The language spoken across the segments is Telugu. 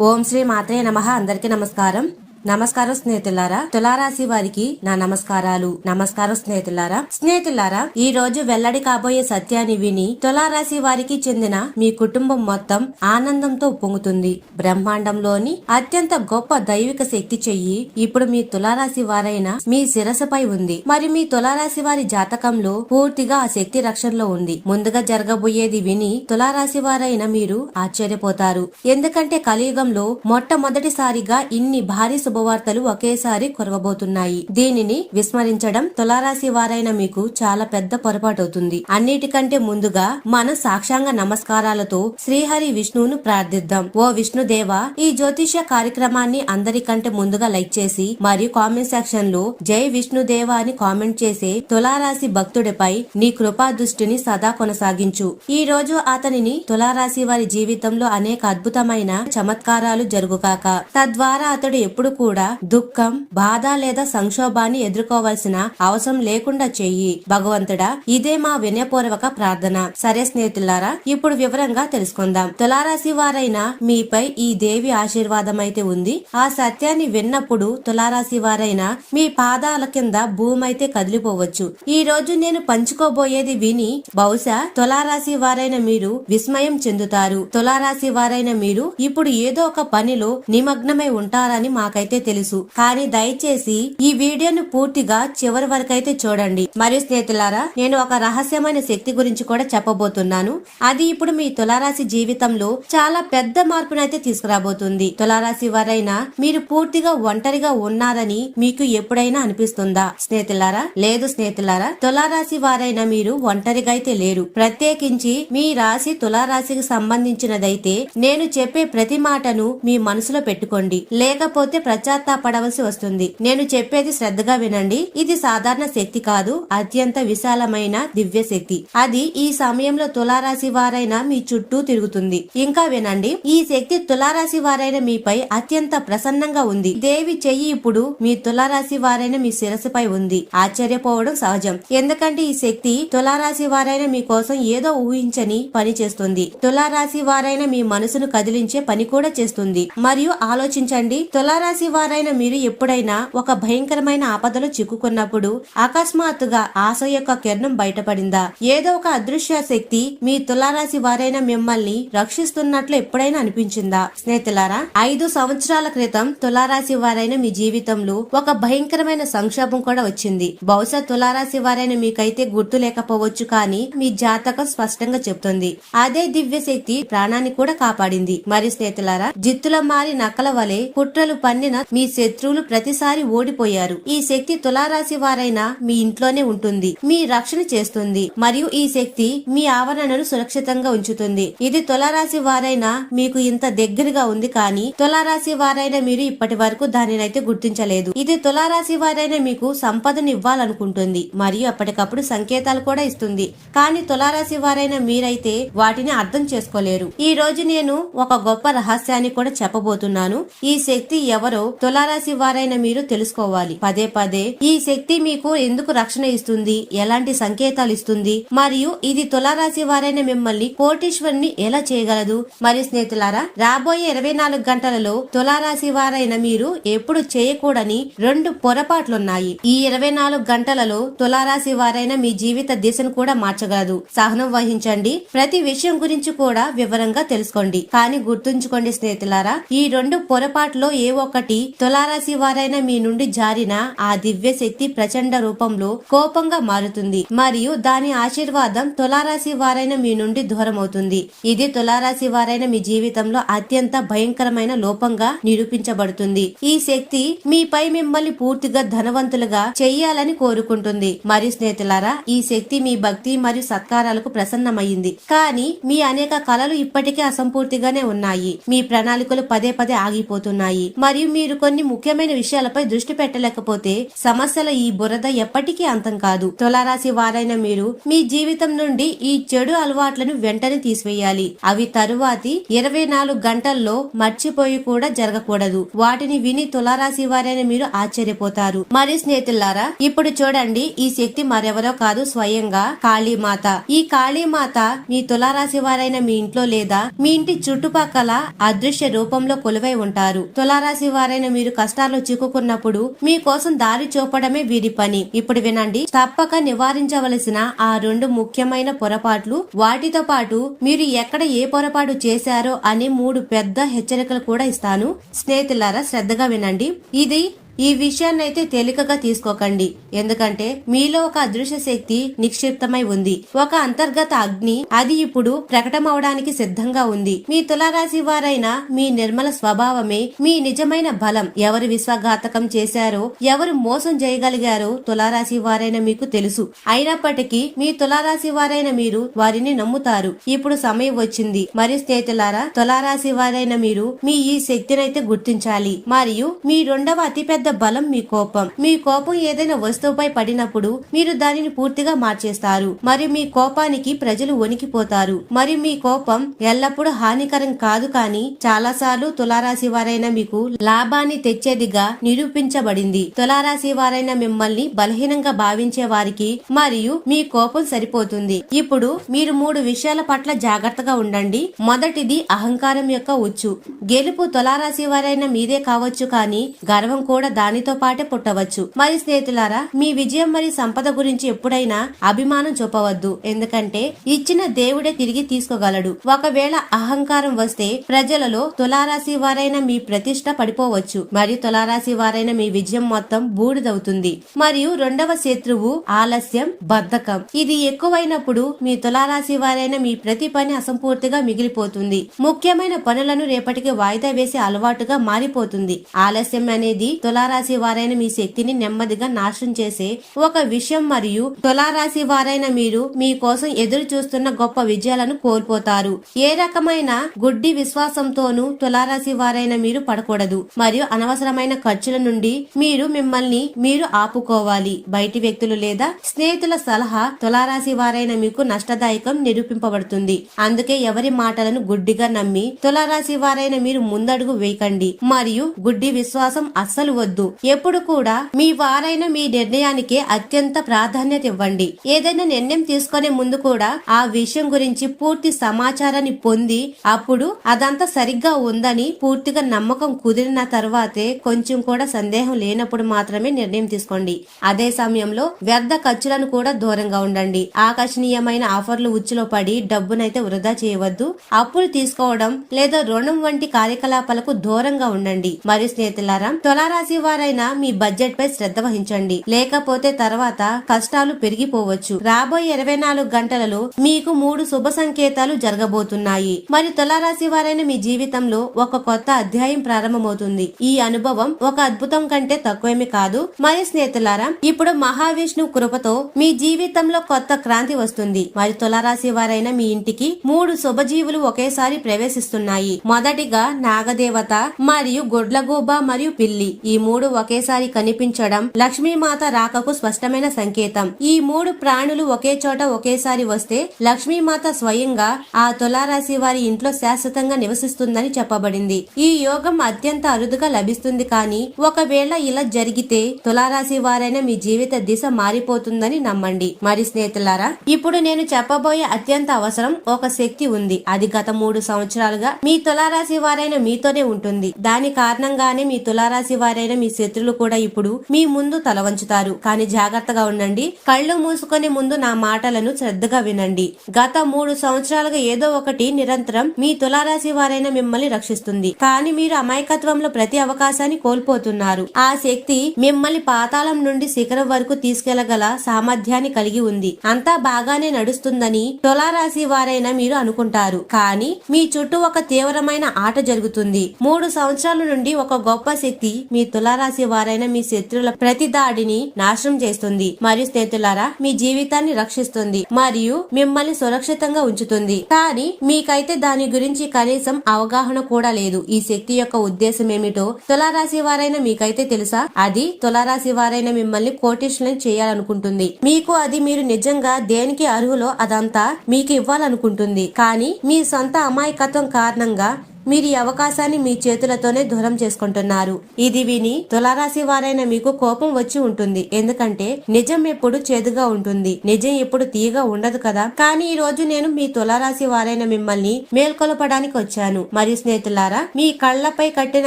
ఓం శ్రీ మాత్రే నమ. అందరికీ నమస్కారం. నమస్కారం స్నేహితులారా తులారాశి వారికి నా నమస్కారాలు. నమస్కారం స్నేహితులారా స్నేహితులారా ఈ రోజు వెల్లడి కాబోయే సత్యాన్ని విని తులారాశి వారికి చెందిన మీ కుటుంబం మొత్తం ఆనందంతో పొంగుతుంది. బ్రహ్మాండంలోని అత్యంత గొప్ప దైవిక శక్తి చెయ్యి ఇప్పుడు మీ తులారాశి వారైన మీ శిరసపై ఉంది. మరి మీ తులారాశి వారి జాతకంలో పూర్తిగా ఆ శక్తి రక్షణలో ఉంది. ముందుగా జరగబోయేది విని తులారాశి వారైన మీరు ఆశ్చర్యపోతారు. ఎందుకంటే కలియుగంలో మొట్టమొదటిసారిగా ఇన్ని భారీ శుభవార్తలు ఒకేసారి కొరవబోతున్నాయి. దీనిని విస్మరించడం తులారాశి వారైన మీకు చాలా పెద్ద పొరపాటు అవుతుంది అన్నిటికంటే ముందుగా మన సాక్షాంగ నమస్కారాలతో శ్రీహరి విష్ణువును ప్రార్థిద్దాం. ఓ విష్ణుదేవ ఈ జ్యోతిష కార్యక్రమాన్ని అందరికంటే ముందుగా లైక్ చేసి మరియు కామెంట్ సెక్షన్లో జై విష్ణుదేవ అని కామెంట్ చేసే తులారాశి భక్తుడిపై నీ కృపా దృష్టిని సదా కొనసాగించు. ఈ రోజు అతనిని తులారాశి వారి జీవితంలో అనేక అద్భుతమైన చమత్కారాలు జరుగుగాక. తద్వారా అతడు ఎప్పుడు కూడా దుఃఖం బాధ లేదా సంక్షోభాన్ని ఎదుర్కోవాల్సిన అవసరం లేకుండా చెయ్యి భగవంతుడా ఇదే మా వినయపూర్వక ప్రార్థన. సరే స్నేహితులారా ఇప్పుడు వివరంగా తెలుసుకుందాం. తులారాశి వారైన మీపై ఈ దేవి ఆశీర్వాదం అయితే ఉంది. ఆ సత్యాన్ని విన్నప్పుడు తులారాశి వారైన మీ పాదాల కింద భూమి అయితే కదిలిపోవచ్చు. ఈ రోజు నేను పంచుకోబోయేది విని బహుశా తులారాశి వారైన మీరు విస్మయం చెందుతారు. తులారాశి వారైన మీరు ఇప్పుడు ఏదో ఒక పనిలో నిమగ్నమై ఉంటారని మాకైతే తెలుసు. కానీ దయచేసి ఈ వీడియోను పూర్తిగా చివరి వరకైతే చూడండి. మరియు స్నేహితులారా నేను ఒక రహస్యమైన శక్తి గురించి కూడా చెప్పబోతున్నాను. అది ఇప్పుడు మీ తులారాశి జీవితంలో చాలా పెద్ద మార్పునైతే తీసుకురాబోతుంది. తులారాశి వారైనా మీరు పూర్తిగా ఒంటరిగా ఉన్నారని మీకు ఎప్పుడైనా అనిపిస్తుందా? స్నేహితులారా లేదు స్నేహితులారా తులారాశి వారైనా మీరు ఒంటరిగా అయితే లేరు. ప్రత్యేకించి మీ రాశి తులారాశికి సంబంధించినదైతే నేను చెప్పే ప్రతి మాటను మీ మనసులో పెట్టుకోండి. లేకపోతే పశ్చాత్తాపడవలసి వస్తుంది. నేను చెప్పేది శ్రద్ధగా వినండి. ఇది సాధారణ శక్తి కాదు. అత్యంత విశాలమైన దివ్య శక్తి. అది ఈ సమయంలో తులారాశి వారైన మీ చుట్టూ తిరుగుతుంది. ఇంకా వినండి. ఈ శక్తి తులారాశి వారైన మీపై అత్యంత ప్రసన్నంగా ఉంది. దేవి చెయ్యి ఇప్పుడు మీ తులారాశి వారైన మీ శిరస్సుపై ఉంది. ఆశ్చర్యపోవడం సహజం. ఎందుకంటే ఈ శక్తి తులారాశి వారైన మీ కోసం ఏదో ఊహించని పని చేస్తుంది. తులారాశి వారైన మీ మనసును కదిలించే పని కూడా చేస్తుంది. మరియు ఆలోచించండి. తులారాశి వారైన మీరు ఎప్పుడైనా ఒక భయంకరమైన ఆపదలో చిక్కుకున్నప్పుడు అకస్మాత్తుగా ఆశ యొక్క కిరణం బయటపడిందా? ఏదో ఒక అదృశ్య శక్తి మీ తులారాశి వారైన మిమ్మల్ని రక్షిస్తున్నట్లు ఎప్పుడైనా అనిపించిందా? స్నేహితులారా ఐదు సంవత్సరాల క్రితం తులారాశి వారైన మీ జీవితంలో ఒక భయంకరమైన సంక్షోభం కూడా వచ్చింది. బహుశా తులారాశి వారైన మీకైతే గుర్తు లేకపోవచ్చు కానీ మీ జాతకం స్పష్టంగా చెప్తుంది అదే దివ్య శక్తి ప్రాణాన్ని కూడా కాపాడింది. మరి స్నేహితులారా జిత్తుల మారి నక్కల వలె కుట్రలు పన్నిన మీ శత్రువులు ప్రతిసారి ఓడిపోయారు. ఈ శక్తి తులారాశి వారైనా మీ ఇంట్లోనే ఉంటుంది. మీ రక్షణ చేస్తుంది. మరియు ఈ శక్తి మీ ఆవరణను సురక్షితంగా ఉంచుతుంది. ఇది తులారాశి వారైనా మీకు ఇంత దగ్గరగా ఉంది కానీ తులారాశి వారైనా మీరు ఇప్పటి వరకు దానినైతే గుర్తించలేదు. ఇది తులారాశి వారైనా మీకు సంపదను ఇవ్వాలనుకుంటుంది. మరియు అప్పటికప్పుడు సంకేతాలు కూడా ఇస్తుంది. కానీ తులారాశి వారైనా మీరైతే వాటిని అర్థం చేసుకోలేరు. ఈ రోజు నేను ఒక గొప్ప రహస్యాన్ని కూడా చెప్పబోతున్నాను. ఈ శక్తి ఎవరో తులారాశి వారైన మీరు తెలుసుకోవాలి. పదే పదే ఈ శక్తి మీకు ఎందుకు రక్షణ ఇస్తుంది? ఎలాంటి సంకేతాలు ఇస్తుంది? మరియు ఇది తులారాశి వారైన మిమ్మల్ని కోటీశ్వరుని ఎలా చేయగలదు? మరియు స్నేహితులారా రాబోయే ఇరవై నాలుగు గంటలలో తులారాశి వారైన మీరు ఎప్పుడు చేయకూడని రెండు పొరపాట్లున్నాయి. ఈ ఇరవై నాలుగు గంటలలో తులారాశి వారైన మీ జీవిత దిశను కూడా మార్చగలదు. సహనం వహించండి. ప్రతి విషయం గురించి కూడా వివరంగా తెలుసుకోండి. కానీ గుర్తుంచుకోండి స్నేహితులారా ఈ రెండు పొరపాట్లో ఏ ఒక్కటి తులారాశి వారైన మీ నుండి జారిన ఆ దివ్య శక్తి ప్రచండ రూపంలో కోపంగా మారుతుంది. మరియు దాని ఆశీర్వాదం తులారాశి వారైన మీ నుండి దూరం అవుతుంది ఇది తులారాశి వారైన మీ జీవితంలో అత్యంత భయంకరమైన లోపంగా నిరూపించబడుతుంది. ఈ శక్తి మీపై మిమ్మల్ని పూర్తిగా ధనవంతులుగా చెయ్యాలని కోరుకుంటుంది. మరియు స్నేహితులారా ఈ శక్తి మీ భక్తి మరియు సత్కారాలకు ప్రసన్నమైంది కానీ మీ అనేక కళలు ఇప్పటికే అసంపూర్తిగానే ఉన్నాయి. మీ ప్రణాళికలు పదే పదే ఆగిపోతున్నాయి. మరియు మీ మీరు కొన్ని ముఖ్యమైన విషయాలపై దృష్టి పెట్టలేకపోతే సమస్యల ఈ బురద ఎప్పటికీ అంతం కాదు. తులారాశి వారైన మీరు మీ జీవితం నుండి ఈ చెడు అలవాట్లను వెంటనే తీసివేయాలి. అవి తరువాతి ఇరవై నాలుగు గంటల్లో మర్చిపోయి కూడా జరగకూడదు. వాటిని విని తులారాశి వారైన మీరు ఆశ్చర్యపోతారు. మరి స్నేహితులారా ఇప్పుడు చూడండి ఈ శక్తి మరెవరో కాదు స్వయంగా కాళీమాత. ఈ కాళీమాత మీ తులారాశి వారైన మీ ఇంట్లో లేదా మీ ఇంటి చుట్టుపక్కల అదృశ్య రూపంలో కొలువై ఉంటారు. తులారాశి వారైన మీరు కష్టాల్లో చిక్కుకున్నప్పుడు మీకోసం దారి చూపడమే వీరి పని. ఇప్పుడు వినండి. తప్పక నివారించవలసిన ఆ రెండు ముఖ్యమైన పొరపాట్లు. వాటితో పాటు మీరు ఎక్కడ ఏ పొరపాటు చేశారో అనే మూడు పెద్ద హెచ్చరికలు కూడా ఇస్తాను. స్నేహితులారా శ్రద్ధగా వినండి. ఇది ఈ విషయాన్ని అయితే తేలికగా తీసుకోకండి. ఎందుకంటే మీలో ఒక అదృశ్య శక్తి నిక్షిప్తమై ఉంది. ఒక అంతర్గత అగ్ని అది ఇప్పుడు ప్రకటమవడానికి సిద్ధంగా ఉంది. మీ తులారాశి వారైన మీ నిర్మల స్వభావమే మీ నిజమైన బలం. ఎవరు విశ్వఘాతకం చేశారో ఎవరు మోసం చేయగలిగారో తులారాశి వారైన మీకు తెలుసు. అయినప్పటికీ మీ తులారాశి వారైన మీరు వారిని నమ్ముతారు. ఇప్పుడు సమయం వచ్చింది. మరి స్నేహితులారా తులారాశి వారైన మీరు మీ ఈ శక్తినైతే గుర్తించాలి. మరియు మీ రెండవ అతిపెద్ద బలం మీ కోపం. మీ కోపం ఏదైనా వస్తువుపై పడినప్పుడు మీరు దానిని పూర్తిగా మార్చేస్తారు. మరియు మీ కోపానికి ప్రజలు వణికిపోతారు. మరియు మీ కోపం ఎల్లప్పుడూ హానికరం కాదు కానీ చాలాసార్లు తులారాశి వారైన మీకు లాభాన్ని తెచ్చేదిగా నిరూపించబడింది. తులారాశి వారైన మిమ్మల్ని బలహీనంగా భావించే వారికి మరియు మీ కోపం సరిపోతుంది. ఇప్పుడు మీరు మూడు విషయాల పట్ల జాగ్రత్తగా ఉండండి. మొదటిది అహంకారం యొక్క ఉచ్చు. గెలుపు తులారాశి వారైన మీదే కావచ్చు కానీ గర్వం కూడా దానితో పాటే పుట్టవచ్చు. మరి స్నేహితులారా మీ విజయం మరియు సంపద గురించి ఎప్పుడైనా అభిమానం చూపవద్దు. ఎందుకంటే ఇచ్చిన దేవుడే తిరిగి తీసుకోగలడు. ఒకవేళ అహంకారం వస్తే ప్రజలలో తులారాశి వారైన మీ ప్రతిష్ట పడిపోవచ్చు. మరియు తులారాశి వారైన మీ విజయం మొత్తం బూడిదవుతుంది. మరియు రెండవ శత్రువు ఆలస్యం బద్ధకం. ఇది ఎక్కువైనప్పుడు మీ తులారాశి వారైన మీ ప్రతి పని అసంపూర్తిగా మిగిలిపోతుంది. ముఖ్యమైన పనులను రేపటికి వాయిదా వేసే అలవాటుగా మారిపోతుంది. ఆలస్యం అనేది తులారాశి వారైన మీ శక్తిని నెమ్మదిగా నాశనం చేసే ఒక విషయం మరియు తులారాశి వారైన మీరు మీ కోసం ఎదురు చూస్తున్న గొప్ప విజయాలను కోల్పోతారు. ఏ రకమైన గుడ్డి విశ్వాసంతోనూ తులారాశి వారైన మీరు పడకూడదు. మరియు అనవసరమైన ఖర్చుల నుండి మీరు మిమ్మల్ని మీరు ఆపుకోవాలి. బయటి వ్యక్తులు లేదా స్నేహితుల సలహా తులారాశి వారైన మీకు నష్టదాయకం నిరూపింపబడుతుంది. అందుకే ఎవరి మాటలను గుడ్డిగా నమ్మి తులారాశి వారైన మీరు ముందడుగు వేయకండి. మరియు గుడ్డి విశ్వాసం అస్సలు వద్దు. ఎప్పుడు కూడా మీ వారైన మీ నిర్ణయానికి అత్యంత ప్రాధాన్యత ఇవ్వండి. ఏదైనా నిర్ణయం తీసుకునే ముందు కూడా ఆ విషయం గురించి పూర్తి సమాచారాన్ని పొంది అప్పుడు అదంతా సరిగ్గా ఉందని పూర్తిగా నమ్మకం కుదిరిన తర్వాతే కొంచెం కూడా సందేహం లేనప్పుడు మాత్రమే నిర్ణయం తీసుకోండి. అదే సమయంలో వ్యర్థ ఖర్చులను కూడా దూరంగా ఉండండి. ఆకర్షణీయమైన ఆఫర్లు ఉచ్చులో పడి డబ్బునైతే వృధా చేయవద్దు. అప్పులు తీసుకోవడం లేదా రుణం వంటి కార్యకలాపాలకు దూరంగా ఉండండి. మరియు స్నేహితులారా తులారాశి వారైన మీ బడ్జెట్ పై శ్రద్ధ వహించండి. లేకపోతే తర్వాత కష్టాలు పెరిగిపోవచ్చు. రాబోయే ఇరవై నాలుగు గంటలలో మీకు మూడు శుభ సంకేతాలు జరగబోతున్నాయి. మరి తులారాశి వారైన మీ జీవితంలో ఒక కొత్త అధ్యాయం ప్రారంభమవుతుంది. ఈ అనుభవం ఒక అద్భుతం కంటే తక్కువేమీ కాదు. మరి స్నేహితులారా ఇప్పుడు మహావిష్ణు కృపతో మీ జీవితంలో కొత్త క్రాంతి వస్తుంది. మరి తులారాశి వారైన మీ ఇంటికి మూడు శుభజీవులు ఒకేసారి ప్రవేశిస్తున్నాయి. మొదటిగా నాగదేవత మరియు గుడ్లగూబ మరియు పిల్లి. ఈ మూడు ఒకేసారి కనిపించడం లక్ష్మీమాత రాకకు స్పష్టమైన సంకేతం. ఈ మూడు ప్రాణులు ఒకే చోట ఒకేసారి వస్తే లక్ష్మీమాత స్వయంగా ఆ తులారాశి వారి ఇంట్లో శాశ్వతంగా నివసిస్తుందని చెప్పబడింది. ఈ యోగం అత్యంత అరుదుగా లభిస్తుంది కానీ ఒకవేళ ఇలా జరిగితే తులారాశి వారైన మీ జీవిత దిశ మారిపోతుందని నమ్మండి. మరి స్నేహితులారా ఇప్పుడు నేను చెప్పబోయే అత్యంత అవసరం ఒక శక్తి ఉంది. అది గత మూడు సంవత్సరాలుగా మీ తులారాశి వారైన మీతోనే ఉంటుంది. దాని కారణంగానే మీ తులారాశి వారైన మీ శత్రులు కూడా ఇప్పుడు మీ ముందు తల వంచుతారు. కానీ జాగ్రత్తగా ఉండండి. కళ్ళు మూసుకొని ముందు నా మాటలను శ్రద్ధగా వినండి. గత మూడు సంవత్సరాలుగా ఏదో ఒకటి నిరంతరం మీ తులారాశి వారైన మిమ్మల్ని రక్షిస్తుంది. కానీ మీరు అమాయకత్వంలో ప్రతి అవకాశాన్ని కోల్పోతున్నారు. ఆ శక్తి మిమ్మల్ని పాతాళం నుండి శిఖరం వరకు తీసుకెళ్ళగల సామర్థ్యాన్ని కలిగి ఉంది. అంతా బాగానే నడుస్తుందని తులారాశి వారైన మీరు అనుకుంటారు. కానీ మీ చుట్టూ ఒక తీవ్రమైన ఆట జరుగుతుంది. మూడు సంవత్సరాల నుండి ఒక గొప్ప శక్తి మీ తుల తులారాశి వారైన మీ శత్రువుల ప్రతి దాడిని నాశనం చేస్తుంది. మరియు స్నేహితులారా మీ జీవితాన్ని రక్షిస్తుంది మరియు మిమ్మల్ని సురక్షితంగా ఉంచుతుంది. కానీ మీకైతే దాని గురించి కనీసం అవగాహన కూడా లేదు. ఈ శక్తి యొక్క ఉద్దేశం ఏమిటో తులారాశి వారైన మీకైతే తెలుసా? అది తులారాశి వారైన మిమ్మల్ని కోటేషన్ చేయాలనుకుంటుంది. మీకు అది మీరు నిజంగా దేనికి అర్హులో అదంతా మీకు ఇవ్వాలనుకుంటుంది. కానీ మీ సొంత అమాయకత్వం కారణంగా మీరు ఈ అవకాశాన్ని మీ చేతులతోనే దూరం చేసుకుంటున్నారు. ఇది విని తులారాశి వారైన మీకు కోపం వచ్చి ఉంటుంది. ఎందుకంటే నిజం ఎప్పుడు చేదుగా ఉంటుంది. నిజం ఎప్పుడు తీయగా ఉండదు కదా. కానీ ఈ రోజు నేను మీ తులారాశి వారైన మిమ్మల్ని మేల్కొలపడానికి వచ్చాను. మరియు స్నేహితులారా మీ కళ్ళపై కట్టిన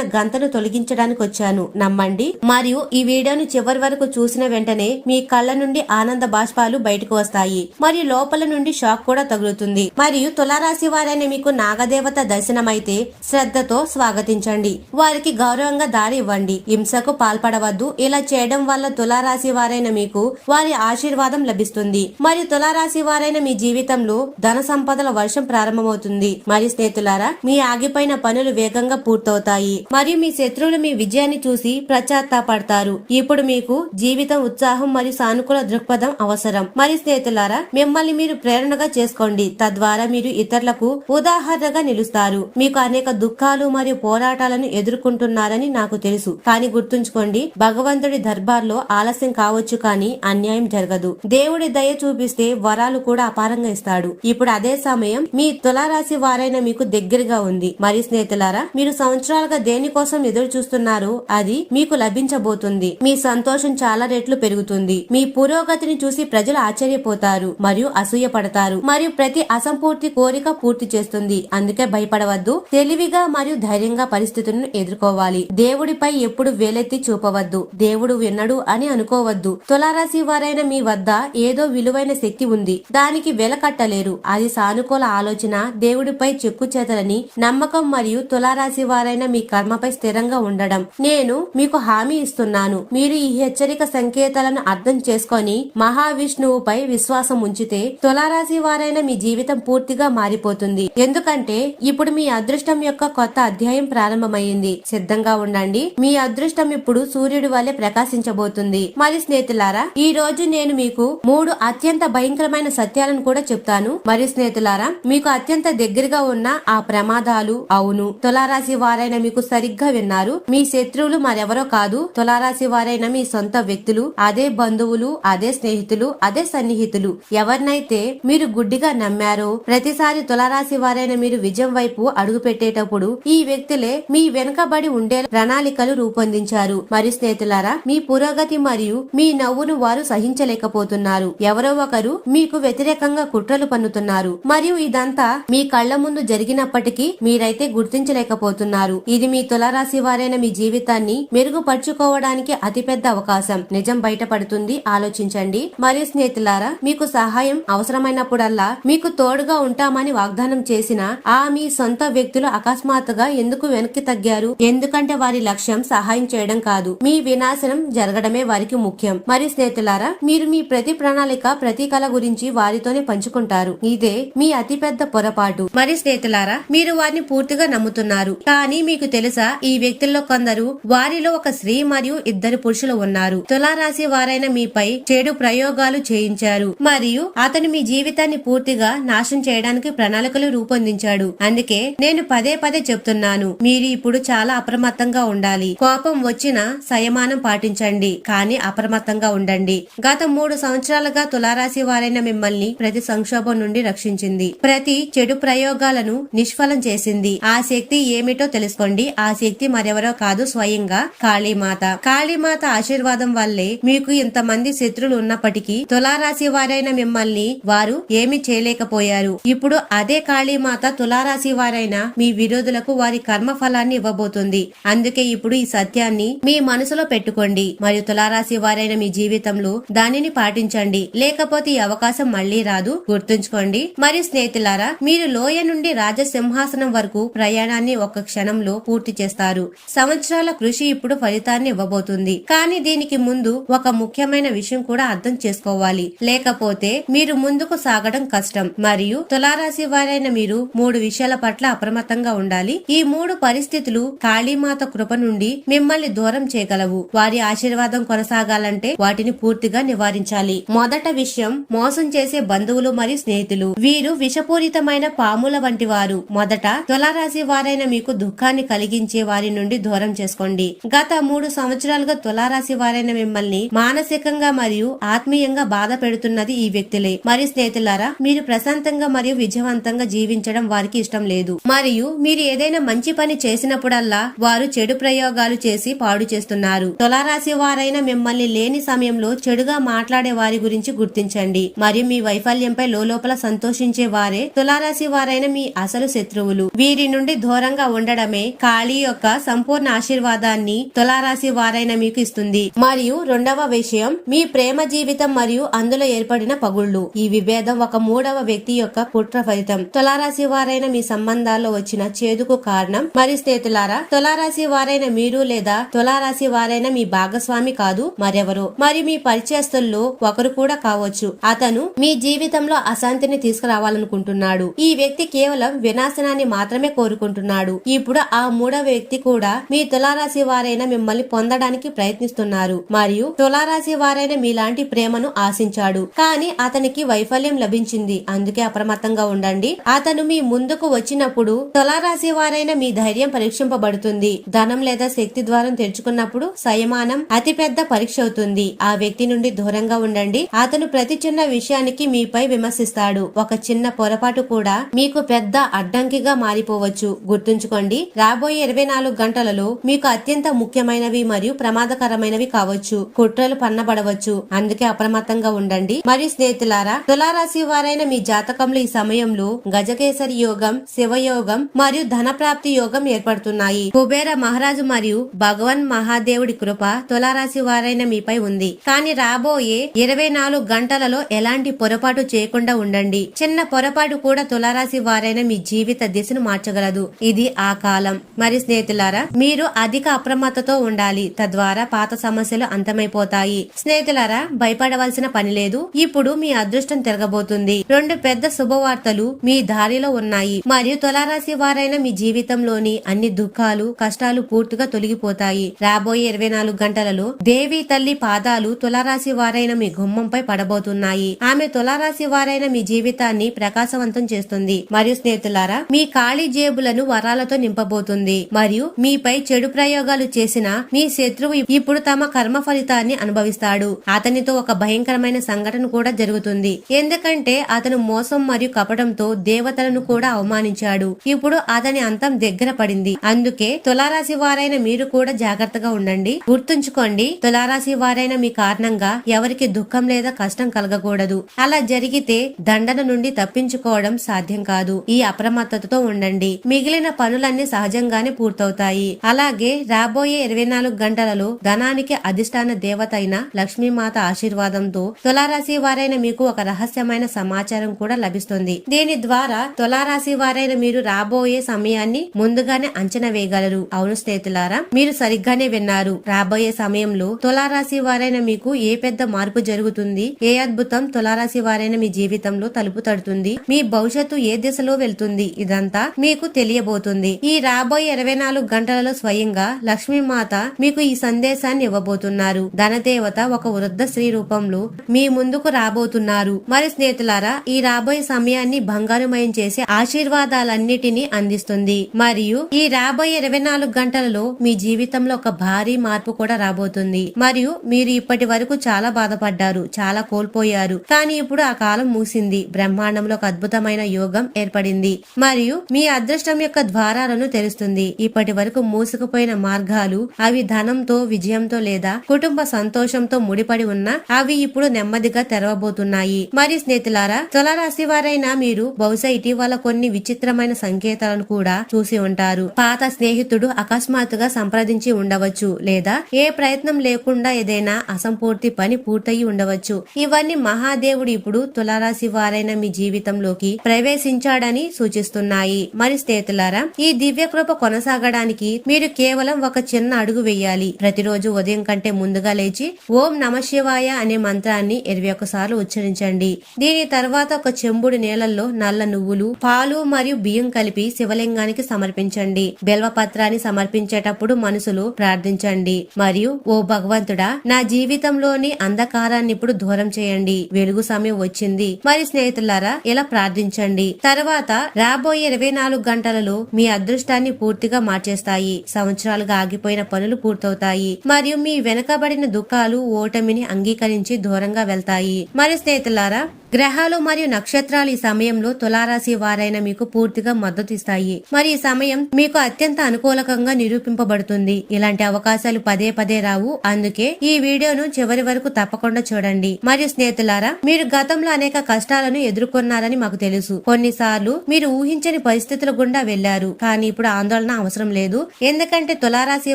గంతను తొలగించడానికి వచ్చాను. నమ్మండి. మరియు ఈ వీడియోను చివరి వరకు చూసిన వెంటనే మీ కళ్ళ నుండి ఆనంద బాష్పాలు బయటకు వస్తాయి. మరియు లోపల నుండి షాక్ కూడా తగులుతుంది. మరియు తులారాశి వారైన మీకు నాగదేవత దర్శనమైతే శ్రద్ధతో స్వాగతించండి. వారికి గౌరవంగా దారి ఇవ్వండి. హింసకు పాల్పడవద్దు. ఇలా చేయడం వల్ల తులారాశి వారైన మీకు వారి ఆశీర్వాదం లభిస్తుంది. మరియు తులారాశి వారైన మీ జీవితంలో ధన సంపదల వర్షం ప్రారంభమవుతుంది. మరియు స్నేహితులారా మీ ఆగిపోయిన పనులు వేగంగా పూర్తవుతాయి. మరియు మీ శత్రువులు మీ విజయాన్ని చూసి పశ్చాత్తాపడతారు ఇప్పుడు మీకు జీవితం ఉత్సాహం మరియు సానుకూల దృక్పథం అవసరం. మరి స్నేహితులారా మిమ్మల్ని మీరు ప్రేరణగా చేసుకోండి. తద్వారా మీరు ఇతరులకు ఉదాహరణగా నిలుస్తారు. మీకు అనేక దుఃఖాలు మరియు పోరాటాలను ఎదుర్కొంటున్నారని నాకు తెలుసు. కానీ గుర్తుంచుకోండి భగవంతుడి దర్బార్లో ఆలస్యం కావచ్చు కానీ అన్యాయం జరగదు. దేవుడి దయ చూపిస్తే వరాలు కూడా అపారంగా ఇస్తాడు. ఇప్పుడు అదే సమయం మీ తులారాశి వారైన మీకు దగ్గరగా ఉంది. మరి స్నేహితులారా మీరు సంవత్సరాలుగా దేనికోసం ఎదురు చూస్తున్నారు అది మీకు లభించబోతుంది. మీ సంతోషం చాలా రెట్లు పెరుగుతుంది. మీ పురోగతిని చూసి ప్రజలు ఆశ్చర్యపోతారు మరియు అసూయ పడతారు మరియు ప్రతి అసంపూర్తి కోరిక పూర్తి చేస్తుంది. అందుకే భయపడవద్దు. తెలివిగా మరియు ధైర్యంగా పరిస్థితులను ఎదుర్కోవాలి. దేవుడిపై ఎప్పుడు వేలెత్తి చూపవద్దు. దేవుడు విన్నడు అని అనుకోవద్దు. తులారాశి వారైన మీ వద్ద ఏదో విలువైన శక్తి ఉంది. దానికి వెల కట్టలేరు. అది సానుకూల ఆలోచన దేవుడిపై చెక్కు చేతలని నమ్మకం మరియు తులారాశి వారైన మీ కర్మపై స్థిరంగా ఉండడం. నేను మీకు హామీ ఇస్తున్నాను. మీరు ఈ హెచ్చరిక సంకేతాలను అర్థం చేసుకొని మహావిష్ణువుపై విశ్వాసం ఉంచితే తులారాశి వారైన మీ జీవితం పూర్తిగా మారిపోతుంది. ఎందుకంటే ఇప్పుడు మీ అదృష్టం యొక్క కొత్త అధ్యాయం ప్రారంభమైంది సిద్ధంగా ఉండండి. మీ అదృష్టం ఇప్పుడు సూర్యుడి వల్లే ప్రకాశించబోతుంది. మరి స్నేహితులారా ఈ రోజు నేను మీకు మూడు అత్యంత భయంకరమైన సత్యాలను కూడా చెప్తాను. మరి స్నేహితులారా మీకు అత్యంత దగ్గరగా ఉన్న ఆ ప్రమాదాలు అవును. తులారాశి వారైన మీకు సరిగ్గా విన్నారు. మీ శత్రువులు మరెవరో కాదు. తులారాశి వారైన మీ సొంత వ్యక్తులు అదే బంధువులు అదే స్నేహితులు అదే సన్నిహితులు. ఎవరినైతే మీరు గుడ్డిగా నమ్మారో ప్రతిసారి తులారాశి వారైన మీరు విజయం వైపు అడుగుపెట్టారు పెట్టేటప్పుడు ఈ వ్యక్తులే మీ వెనుకబడి ఉండే ప్రణాళికలు రూపొందించారు. మరి స్నేహితులారా మీ పురోగతి మరియు మీ నవ్వును వారు సహించలేకపోతున్నారు. ఎవరో ఒకరు మీకు వ్యతిరేకంగా కుట్రలు పన్నుతున్నారు. మరియు ఇదంతా మీ కళ్ళ ముందు జరిగినప్పటికీ మీరైతే గుర్తించలేకపోతున్నారు. ఇది మీ తులారాశి వారైన మీ జీవితాన్ని మెరుగుపరుచుకోవడానికి అతిపెద్ద అవకాశం. నిజం బయటపడుతుంది ఆలోచించండి. మరియు స్నేహితులారా మీకు సహాయం అవసరమైనప్పుడల్లా మీకు తోడుగా ఉంటామని వాగ్దానం చేసిన ఆ మీ సొంత వ్యక్తులు అకస్మాత్తుగా ఎందుకు వెనక్కి తగ్గారు? ఎందుకంటే వారి లక్ష్యం సహాయం చేయడం కాదు. మీ వినాశనం జరగడమే వారికి ముఖ్యం. మరి స్నేహితులారా మీరు మీ ప్రతి ప్రణాళిక ప్రతి కళ గురించి వారితోనే పంచుకుంటారు. ఇదే మీ అతిపెద్ద పొరపాటు. మరి స్నేహితులారా మీరు వారిని పూర్తిగా నమ్ముతున్నారు. కానీ మీకు తెలుసా ఈ వ్యక్తుల్లో కొందరు వారిలో ఒక స్త్రీ మరియు ఇద్దరు పురుషులు ఉన్నారు. తులారాశి వారైన మీపై చెడు ప్రయోగాలు చేయించారు. మరియు అతను మీ జీవితాన్ని పూర్తిగా నాశనం చేయడానికి ప్రణాళికలు రూపొందించాడు. అందుకే నేను పదే పదే చెప్తున్నాను. మీరు ఇప్పుడు చాలా అప్రమత్తంగా ఉండాలి. కోపం వచ్చినా సంయమానం పాటించండి. కానీ అప్రమత్తంగా ఉండండి. గత మూడు సంవత్సరాలుగా తులారాశి వారైన మిమ్మల్ని ప్రతి సంక్షోభం నుండి రక్షించింది. ప్రతి చెడు ప్రయోగాలను నిష్ఫలం చేసింది. ఆ శక్తి ఏమిటో తెలుసుకోండి. ఆ శక్తి మరెవరో కాదు స్వయంగా కాళీమాత. కాళీమాత ఆశీర్వాదం వల్లే మీకు ఇంతమంది శత్రులు ఉన్నప్పటికీ తులారాశి వారైన మిమ్మల్ని వారు ఏమి చేయలేకపోయారు. ఇప్పుడు అదే కాళీమాత తులారాశి వారైన మీ విరోధులకు వారి కర్మ ఫలాన్ని ఇవ్వబోతుంది. అందుకే ఇప్పుడు ఈ సత్యాన్ని మీ మనసులో పెట్టుకోండి. మరియు తులారాశి వారైన మీ జీవితంలో దానిని పాటించండి. లేకపోతే ఈ అవకాశం మళ్ళీ రాదు. గుర్తుంచుకోండి. మరియు స్నేహితులారా మీరు లోయ నుండి రాజసింహాసనం వరకు ప్రయాణాన్ని ఒక క్షణంలో పూర్తి చేస్తారు. సంవత్సరాల కృషి ఇప్పుడు ఫలితాన్ని ఇవ్వబోతుంది. కానీ దీనికి ముందు ఒక ముఖ్యమైన విషయం కూడా అర్థం చేసుకోవాలి. లేకపోతే మీరు ముందుకు సాగడం కష్టం. మరియు తులారాశి వారైన మీరు మూడు విషయాల పట్ల అప్రమత్తంగా దూరంగా ఉండాలి. ఈ మూడు పరిస్థితులు కాళీమాత కృప నుండి మిమ్మల్ని దూరం చేయగలవు. వారి ఆశీర్వాదం కొనసాగాలంటే వాటిని పూర్తిగా నివారించాలి. మొదట విషయం మోసం చేసే బంధువులు మరియు స్నేహితులు. వీరు విషపూరితమైన పాముల వంటి వారు. మొదట తులారాశి వారైన మీకు దుఃఖాన్ని కలిగించే వారి నుండి దూరం చేసుకోండి. గత మూడు సంవత్సరాలుగా తులారాశి వారైన మిమ్మల్ని మానసికంగా మరియు ఆత్మీయంగా బాధ పెడుతున్నది ఈ వ్యక్తులే. మరి స్నేహితులారా మీరు ప్రశాంతంగా మరియు విజయవంతంగా జీవించడం వారికి ఇష్టం లేదు. మరియు మీరు ఏదైనా మంచి పని చేసినప్పుడల్లా వారు చెడు ప్రయోగాలు చేసి పాడు చేస్తున్నారు. తులారాశి వారైన మిమ్మల్ని లేని సమయంలో చెడుగా మాట్లాడే వారి గురించి గుర్తించండి. మరియు మీ వైఫల్యంపై లోపల సంతోషించే వారే తులారాశి వారైన మీ అసలు శత్రువులు. వీరి నుండి దూరంగా ఉండడమే కాళీ యొక్క సంపూర్ణ ఆశీర్వాదాన్ని తులారాశి వారైన మీకు ఇస్తుంది. మరియు రెండవ విషయం మీ ప్రేమ జీవితం మరియు అందులో ఏర్పడిన పగుళ్ళు ఈ విభేదం ఒక మూడవ వ్యక్తి యొక్క కుట్ర ఫలితం. తులారాశి వారైన మీ సంబంధాల్లో వచ్చిన చేదుకు కారణం మరి స్నేహితులారా తులారాశి వారైన మీరు లేదా తులారాశి వారైన మీ భాగస్వామి కాదు మరెవరు? మరి మీ పరిచయస్తుల్లో ఒకరు కూడా కావచ్చు. అతను మీ జీవితంలో అశాంతిని తీసుకురావాలనుకుంటున్నాడు. ఈ వ్యక్తి కేవలం వినాశనాన్ని మాత్రమే కోరుకుంటున్నాడు. ఇప్పుడు ఆ మూడవ వ్యక్తి కూడా మీ తులారాశి వారైన మిమ్మల్ని పొందడానికి ప్రయత్నిస్తున్నారు. మరియు తులారాశి వారైన మీలాంటి ప్రేమను ఆశించాడు. కానీ అతనికి వైఫల్యం లభించింది. అందుకే అప్రమత్తంగా ఉండండి. అతను మీ ముందుకు వచ్చినప్పుడు తులారాశి వారైన మీ ధైర్యం పరీక్షింపబడుతుంది. ధనం లేదా శక్తి ద్వారం తెరుచుకున్నప్పుడు సంయమానం అతిపెద్ద పరీక్ష అవుతుంది. ఆ వ్యక్తి నుండి దూరంగా ఉండండి. అతను ప్రతి చిన్న విషయానికి మీపై విమర్శిస్తాడు. ఒక చిన్న పొరపాటు కూడా మీకు పెద్ద అడ్డంకిగా మారిపోవచ్చు. గుర్తుంచుకోండి రాబోయే ఇరవై నాలుగు గంటలలో మీకు అత్యంత ముఖ్యమైనవి మరియు ప్రమాదకరమైనవి కావచ్చు. కుట్రలు పన్నబడవచ్చు. అందుకే అప్రమత్తంగా ఉండండి. మరియు స్నేహితులారా తులారాశి వారైన మీ జాతకంలో ఈ సమయంలో గజకేసరి యోగం శివయోగం మరియు ధనప్రాప్తి యోగం ఏర్పడుతున్నాయి. కుబేర మహారాజు మరియు భగవన్ మహాదేవుడి కృప తులారాశి వారైన మీపై ఉంది. కానీ రాబోయే ఇరవై నాలుగు గంటలలో ఎలాంటి పొరపాటు చేయకుండా ఉండండి. చిన్న పొరపాటు కూడా తులారాశి వారైన మీ జీవిత దిశను మార్చగలదు. ఇది ఆ కాలం. మరి స్నేహితులారా మీరు అధిక అప్రమత్తతో ఉండాలి. తద్వారా పాత సమస్యలు అంతమైపోతాయి. స్నేహితులారా భయపడవలసిన పని లేదు. ఇప్పుడు మీ అదృష్టం తిరగబోతుంది. రెండు పెద్ద శుభవార్తలు మీ దారిలో ఉన్నాయి. మరియు తులారాశి వారైన మీ జీవితంలోని అన్ని దుఃఖాలు కష్టాలు పూర్తిగా తొలగిపోతాయి. రాబోయే ఇరవై నాలుగు గంటలలో దేవి తల్లి పాదాలు తులారాశి వారైన మీ గుమ్మంపై పడబోతున్నాయి. ఆమె తులారాశి వారైన మీ జీవితాన్ని ప్రకాశవంతం చేస్తుంది. మరియు స్నేహితులారా మీ ఖాళీ జేబులను వరాలతో నింపబోతుంది. మరియు మీపై చెడు ప్రయోగాలు చేసిన మీ శత్రువు ఇప్పుడు తమ కర్మ ఫలితాన్ని అనుభవిస్తాడు. అతనితో ఒక భయంకరమైన సంఘటన కూడా జరుగుతుంది. ఎందుకంటే అతను మోసం మరియు కపటంతో దేవతలను కూడా అవమానించాడు. ఇప్పుడు అతని అంతం దగ్గర పడింది. అందుకే తులారాశి వారైన మీరు కూడా జాగ్రత్తగా ఉండండి. గుర్తుంచుకోండి తులారాశి వారైన మీ కారణంగా ఎవరికి దుఃఖం లేదా కష్టం కలగకూడదు. అలా జరిగితే దండన నుండి తప్పించుకోవడం సాధ్యం కాదు. ఈ అప్రమత్తతతో ఉండండి. మిగిలిన పనులన్నీ సహజంగానే పూర్తవుతాయి. అలాగే రాబోయే ఇరవై నాలుగు గంటలలో ధనానికి అధిష్టాన దేవత అయిన లక్ష్మీమాత ఆశీర్వాదంతో తులారాశి వారైన మీకు ఒక రహస్యమైన సమాచారం కూడా లభిస్తుంది. దీని ద్వారా తులారాశి వారైన మీరు రాబో రాబోయే సమయాన్ని ముందుగానే అంచనా వేయగలరు. అవును స్నేహితులారా మీరు సరిగ్గానే విన్నారు. రాబోయే సమయంలో తులారాశి వారైన మీకు ఏ పెద్ద మార్పు జరుగుతుంది? ఏ అద్భుతం తులారాశి వారైన మీ జీవితంలో తలుపు తడుతుంది? మీ భవిష్యత్తు ఏ దిశలో వెళ్తుంది? ఇదంతా మీకు తెలియబోతుంది. ఈ రాబోయే ఇరవై నాలుగు గంటలలో స్వయంగా లక్ష్మీమాత మీకు ఈ సందేశాన్ని ఇవ్వబోతున్నారు. ధనదేవత ఒక వృద్ధ స్త్రీ రూపంలో మీ ముందుకు రాబోతున్నారు. మరి స్నేహితులారా ఈ రాబోయే సమయాన్ని బంగారుమయం చేసే ఆశీర్వాదాలన్నిటినీ అందిస్తుంది. మరియు ఈ రాబోయే ఇరవై నాలుగు గంటలలో మీ జీవితంలో ఒక భారీ మార్పు కూడా రాబోతుంది. మరియు మీరు ఇప్పటి వరకు చాలా బాధపడ్డారు చాలా కోల్పోయారు. కానీ ఇప్పుడు ఆ కాలం మూసింది బ్రహ్మాండంలో ఒక అద్భుతమైన యోగం ఏర్పడింది. మరియు మీ అదృష్టం యొక్క ద్వారాలను తెరుస్తుంది ఇప్పటి వరకు మూసుకుపోయిన మార్గాలు అవి ధనంతో విజయంతో లేదా కుటుంబ సంతోషంతో ముడిపడి ఉన్న అవి ఇప్పుడు నెమ్మదిగా తెరవబోతున్నాయి. మరి స్నేహితులారా తులరాశి వారైన మీరు బహుశా ఇటీవల కొన్ని విచిత్రమైన సంకేతాలను కూడా చూసి ఉంటారు. పాత స్నేహితుడు అకస్మాత్తుగా సంప్రదించి ఉండవచ్చు లేదా ఏ ప్రయత్నం లేకుండా ఏదైనా అసంపూర్తి పని పూర్తయి ఉండవచ్చు. ఇవన్నీ మహాదేవుడు ఇప్పుడు తులారాశి వారైన మీ జీవితంలోకి ప్రవేశించాడని సూచిస్తున్నాయి. మరి స్నేహితులారా ఈ దివ్య కృప కొనసాగడానికి మీరు కేవలం ఒక చిన్న అడుగు వేయాలి. ప్రతిరోజు ఉదయం కంటే ముందుగా లేచి ఓం నమ శివాయ అనే మంత్రాన్ని ఇరవై ఒక్కసార్లు ఉచ్చరించండి. దీని తర్వాత ఒక చెంబుడు నీళ్ళల్లో నల్ల నువ్వులు పాలు మరియు బియ్యం కలిపి శివలింగానికి సమర్పించండి. బెల్వ పత్రాన్ని సమర్పించేటప్పుడు మనసులు ప్రార్థించండి. మరియు ఓ భగవంతుడా నా జీవితంలోని అంధకారాన్ని ఇప్పుడు దూరం చేయండి. వెలుగు సమయం వచ్చింది. మరి స్నేహితులారా ఇలా ప్రార్థించండి. తర్వాత రాబోయే ఇరవై నాలుగు గంటలలో మీ అదృష్టాన్ని పూర్తిగా మార్చేస్తాయి. సంవత్సరాలుగా ఆగిపోయిన పనులు పూర్తవుతాయి. మరియు మీ వెనకబడిన దుఃఖాలు ఓటమిని అంగీకరించి దూరంగా వెళ్తాయి. మరి స్నేహితులారా గ్రహాలు మరియు నక్షత్రాలు ఈ సమయంలో తులారాశి వారైన మీకు పూర్తిగా మద్దతు ఇస్తాయి మరి ఈ సమయం మీకు అత్యంత అనుకూలకంగా నిరూపింపబడుతుంది. ఇలాంటి అవకాశాలు పదే పదే రావు. అందుకే ఈ వీడియోను చివరి వరకు తప్పకుండా చూడండి. మరియు స్నేహితులారా మీరు గతంలో అనేక కష్టాలను ఎదుర్కొన్నారని మాకు తెలుసు. కొన్నిసార్లు మీరు ఊహించని పరిస్థితుల గుండా వెళ్ళారు కానీ ఇప్పుడు ఆందోళన అవసరం లేదు. ఎందుకంటే తులారాశి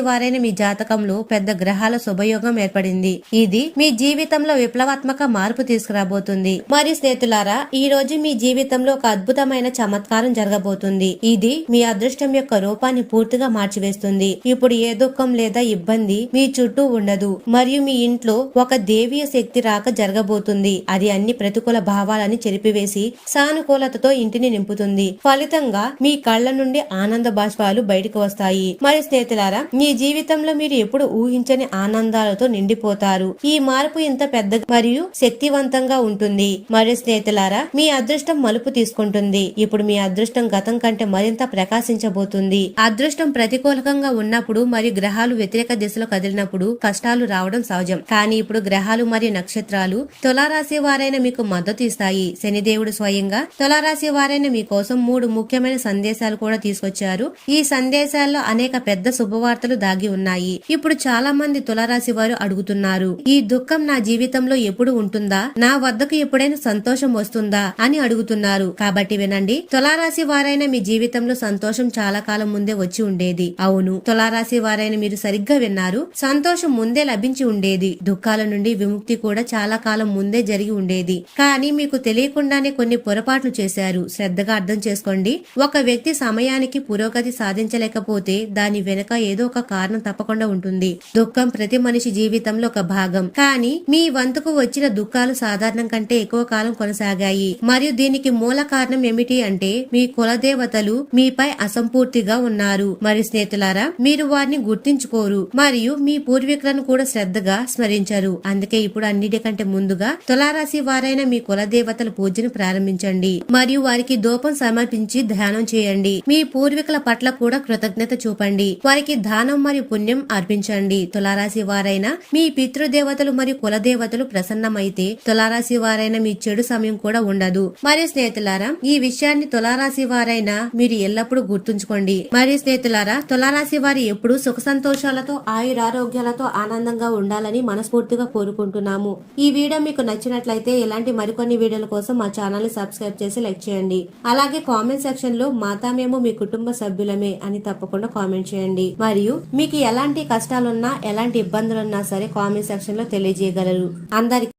వారైన మీ జాతకంలో పెద్ద గ్రహాల శుభయోగం ఏర్పడింది. ఇది మీ జీవితంలో విప్లవాత్మక మార్పు తీసుకురాబోతుంది. మరి మరి స్నేహితులారా ఈ రోజు మీ జీవితంలో ఒక అద్భుతమైన చమత్కారం జరగబోతుంది. ఇది మీ అదృష్టం యొక్క రూపాన్ని పూర్తిగా మార్చివేస్తుంది. ఇప్పుడు ఏ దుఃఖం లేదా ఇబ్బంది మీ చుట్టూ ఉండదు. మరియు మీ ఇంట్లో ఒక దేవీయ శక్తి రాక జరగబోతుంది. అది అన్ని ప్రతికూల భావాలని చెరిపివేసి సానుకూలతతో ఇంటిని నింపుతుంది. ఫలితంగా మీ కళ్ళ నుండి ఆనంద బాష్పాలు బయటకు వస్తాయి. మరి స్నేహితులారా మీ జీవితంలో మీరు ఎప్పుడు ఊహించని ఆనందాలతో నిండిపోతారు. ఈ మార్పు ఇంత పెద్ద మరియు శక్తివంతంగా ఉంటుంది. మరియు స్నేహితులారా మీ అదృష్టం మలుపు తీసుకుంటుంది. ఇప్పుడు మీ అదృష్టం గతం కంటే మరింత ప్రకాశించబోతుంది. అదృష్టం ప్రతికూలకంగా ఉన్నప్పుడు మరియు గ్రహాలు వ్యతిరేక దిశలో కదిలినప్పుడు కష్టాలు రావడం సహజం. కానీ ఇప్పుడు గ్రహాలు మరియు నక్షత్రాలు తులారాశి వారైన మీకు మద్దతు ఇస్తాయి. శనిదేవుడు స్వయంగా తులారాశి వారైన మీకోసం మూడు ముఖ్యమైన సందేశాలు కూడా తీసుకొచ్చారు. ఈ సందేశాల్లో అనేక పెద్ద శుభవార్తలు దాగి ఉన్నాయి. ఇప్పుడు చాలా మంది తులారాశి వారు అడుగుతున్నారు ఈ దుఃఖం నా జీవితంలో ఎప్పుడు ఉంటుందా? నా వద్దకు ఎప్పుడైనా సంతోషం వస్తుందా అని అడుగుతున్నారు. కాబట్టి వినండి తులారాశి వారైన మీ జీవితంలో సంతోషం చాలా కాలం ముందే వచ్చి ఉండేది. అవును తులారాశి వారైన మీరు సరిగ్గా విన్నారు. సంతోషం ముందే లభించి ఉండేది. దుఃఖాల నుండి విముక్తి కూడా చాలా కాలం ముందే జరిగి ఉండేది. కానీ మీకు తెలియకుండానే కొన్ని పొరపాట్లు చేశారు. శ్రద్ధగా అర్థం చేసుకోండి ఒక వ్యక్తి సమయానికి పురోగతి సాధించలేకపోతే దాని వెనుక ఏదో ఒక కారణం తప్పకుండా ఉంటుంది. దుఃఖం ప్రతి మనిషి జీవితంలో ఒక భాగం. కానీ మీ వంతుకు వచ్చిన దుఃఖాలు సాధారణం కంటే ఎక్కువ కాలం కొనసాగాయి. మరియు దీనికి మూల కారణం ఏమిటి అంటే మీ కులదేవతలు మీపై అసంపూర్తిగా ఉన్నారు. మరి స్నేహితులారా మీరు వారిని గుర్తించుకోరు. మరియు మీ పూర్వీకులను కూడా శ్రద్ధగా స్మరించరు. అందుకే ఇప్పుడు అన్నిటికంటే ముందుగా తులారాశి వారైన మీ కులదేవతల పూజను ప్రారంభించండి. మరియు వారికి దూపం సమర్పించి ధ్యానం చేయండి. మీ పూర్వీకుల పట్ల కూడా కృతజ్ఞత చూపండి. వారికి దానం మరియు పుణ్యం అర్పించండి. తులారాశి వారైన మీ పితృదేవతలు మరియు కులదేవతలు ప్రసన్నమైతే తులారాశి వారైన మీ చెడు సమయం కూడా ఉండదు. మరియు స్నేహితులారా ఈ విషయాన్ని తులారాశి వారైన మీరు ఎల్లప్పుడూ గుర్తుంచుకోండి. మరియు స్నేహితులారా తులారాశి వారి ఎప్పుడు సుఖ సంతోషాలతో ఆయురారోగ్యాలతో ఆనందంగా ఉండాలని మనస్ఫూర్తిగా కోరుకుంటున్నాము. ఈ వీడియో మీకు నచ్చినట్లయితే ఇలాంటి మరికొన్ని వీడియోల కోసం మా ఛానల్ని సబ్స్క్రైబ్ చేసి లైక్ చేయండి. అలాగే కామెంట్ సెక్షన్లో మాతా మేము మీ కుటుంబ సభ్యులమే అని తప్పకుండా కామెంట్ చేయండి. మరియు మీకు ఎలాంటి కష్టాలున్నా ఎలాంటి ఇబ్బందులున్నా సరే కామెంట్ సెక్షన్లో తెలియజేయగలరు. అందరికి